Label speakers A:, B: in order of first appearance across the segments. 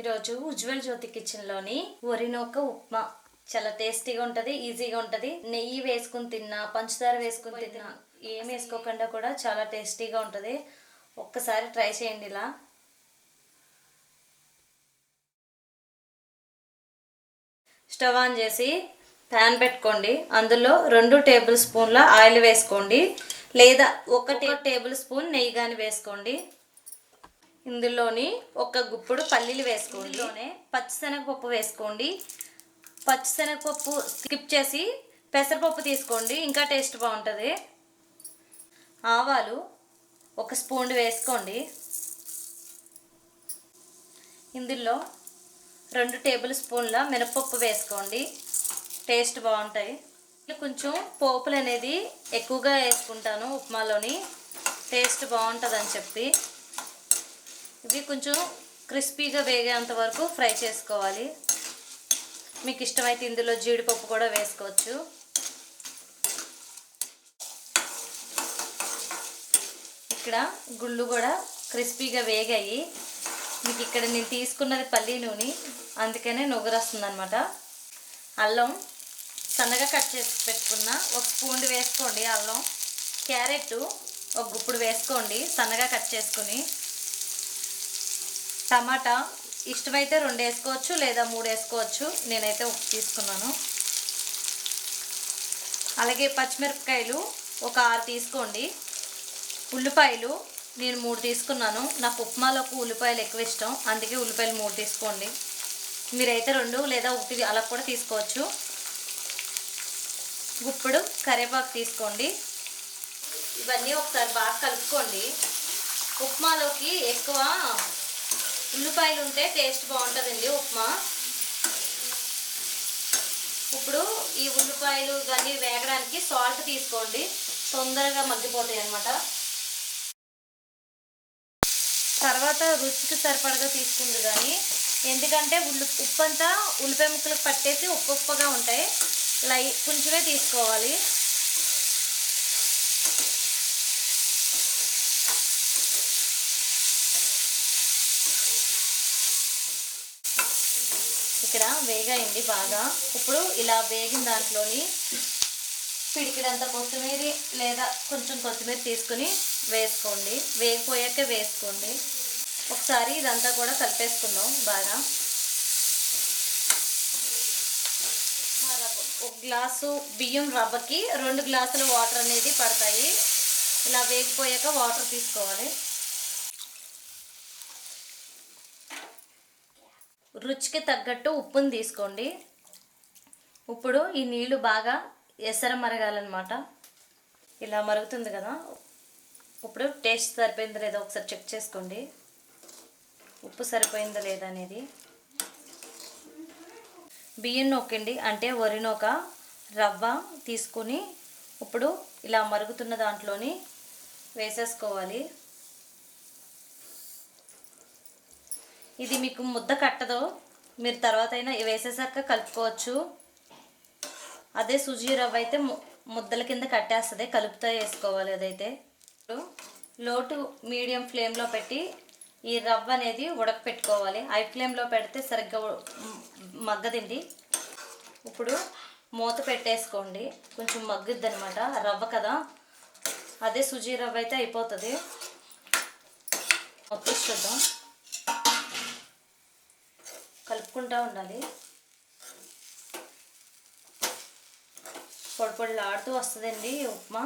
A: ఈరోజు ఉజ్వల్ జ్యోతి కిచెన్లోని వరినొక్క ఉప్మా. చాలా టేస్టీగా ఉంటుంది ఈజీగా ఉంటుంది. నెయ్యి వేసుకుని తిన్నా పంచదార వేసుకుని తిన్నా ఏం వేసుకోకుండా కూడా చాలా టేస్టీగా ఉంటుంది. ఒక్కసారి ట్రై చేయండి ఇలా. స్టవ్ ఆన్ చేసి ప్యాన్ పెట్టుకోండి. అందులో రెండు టేబుల్ స్పూన్ల ఆయిల్ వేసుకోండి. లేదా ఒక టేబుల్ స్పూన్ నెయ్యి కానీ వేసుకోండి. ఇందులోని ఒక గుప్పుడు పల్లీలు వేసుకోండి. ఇందులోనే పచ్చిశనగపప్పు వేసుకోండి. పచ్చిశనగపప్పు స్కిప్ చేసి పెసరపప్పు తీసుకోండి. ఇంకా టేస్ట్ బాగుంటుంది. ఆవాలు ఒక స్పూన్ వేసుకోండి. ఇందులో రెండు టేబుల్ స్పూన్ల మినపప్పు వేసుకోండి. టేస్ట్ బాగుంటాయి. కొంచెం పోపులు అనేది ఎక్కువగా వేసుకుంటాను ఉప్మాలోని. టేస్ట్ బాగుంటుంది అని చెప్పి. ఇవి కొంచెం క్రిస్పీగా వేగేంత వరకు ఫ్రై చేసుకోవాలి. మీకు ఇష్టమైతే ఇందులో జీడిపప్పు కూడా వేసుకోవచ్చు. ఇక్కడ గుళ్ళు కూడా క్రిస్పీగా వేగాయి. మీకు ఇక్కడ నేను తీసుకున్నది పల్లీ నూనె. అందుకనే నువ్వురస్తుంది అనమాట అల్లం సన్నగా కట్ చేసి పెట్టుకున్న ఒక స్పూన్ వేసుకోండి అల్లం. క్యారెట్ ఒక గుప్పుడు వేసుకోండి సన్నగా కట్ చేసుకుని. టమాటా ఇష్టమైతే రెండు వేసుకోవచ్చు లేదా మూడు వేసుకోవచ్చు నేనైతే ఒకటి తీసుకున్నాను. అలాగే పచ్చిమిరపకాయలు ఒక ఆరు తీసుకోండి. ఉల్లిపాయలు నేను మూడు తీసుకున్నాను. నాకు ఉప్మాలోకి ఉల్లిపాయలు ఎక్కువ ఇష్టం. అందుకే ఉల్లిపాయలు మూడు తీసుకోండి. మీరైతే రెండు లేదా ఒకటి అలా కూడా తీసుకోవచ్చు. గుప్పుడు కరివేపాకు తీసుకోండి. ఇవన్నీ ఒకసారి బాగా కలుపుకోండి. ఉప్మాలోకి ఎక్కువ ఉల్లిపాయలు ఉంటే టేస్ట్ బాగుంటుందండి ఉప్మా. ఇప్పుడు ఈ ఉల్లిపాయలు ఇవన్నీ వేగడానికి సాల్ట్ తీసుకోండి తొందరగా మగ్గిపోతాయి అన్నమాట తర్వాత రుచికి సరిపడగా తీసుకుంది కానీ ఎందుకంటే ఉల్లి ఉప్పు అంతా ఉల్లిపాయ ముక్కలకు పట్టేసి ఉప్పు ఉప్పుగా ఉంటాయి లై కొంచెమే తీసుకోవాలి. ఇక్కడ వేగాయండి బాగా. ఇప్పుడు ఇలా వేగిన దాంట్లోని పిడికిడంత కొత్తిమీర లేదా కొంచెం కొత్తిమీర తీసుకుని వేసుకోండి. వేగిపోయాక వేసుకోండి. ఒకసారి ఇదంతా కూడా కలిపేసుకుందాం బాగా. ఒక గ్లాసు బియ్యం రవ్వకి రెండు గ్లాసుల వాటర్ అనేది పడతాయి. ఇలా వేగిపోయాక వాటర్ తీసుకోవాలి. రుచికి తగ్గట్టు ఉప్పుని తీసుకోండి. ఇప్పుడు ఈ నీళ్ళు బాగా ఎసర మరగాలన్నమాట. ఇలా మరుగుతుంది కదా. ఇప్పుడు టేస్ట్ సరిపోయిందో లేదో ఒకసారి చెక్ చేసుకోండి. ఉప్పు సరిపోయిందో లేదా అనేది. బియ్యం నొక్కండి అంటే వరి నొక రవ్వ తీసుకుని ఇప్పుడు ఇలా మరుగుతున్న దాంట్లోని వేసేసుకోవాలి. ఇది మీకు ముద్ద కట్టదు. మీరు తర్వాత అయినా వేసేసాక కలుపుకోవచ్చు. అదే సుజీ రవ్వ అయితే ముద్దల కింద కట్టేస్తుంది. కలుపుతో వేసుకోవాలి అదైతే. లోటు మీడియం ఫ్లేమ్లో పెట్టి ఈ రవ్వ అనేది ఉడకపెట్టుకోవాలి. హై ఫ్లేమ్లో పెడితే సరిగ్గా మగ్గదండి. ఇప్పుడు మూత పెట్టేసుకోండి. కొంచెం మగ్గుద్ది అనమాట రవ్వ కదా. అదే సుజీ రవ్వ అయితే అయిపోతుంది. మొత్తం చూద్దాం. కలుపుకుంటా ఉండాలి. పొడి పొడిలాడుతూ వస్తుందండి ఉప్మా.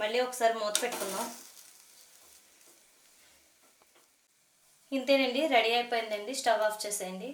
A: మళ్ళీ ఒకసారి మూత పెట్టుకుందాం. ఇంతేనండి రెడీ అయిపోయిందండి స్టవ్ ఆఫ్ చేసేయండి.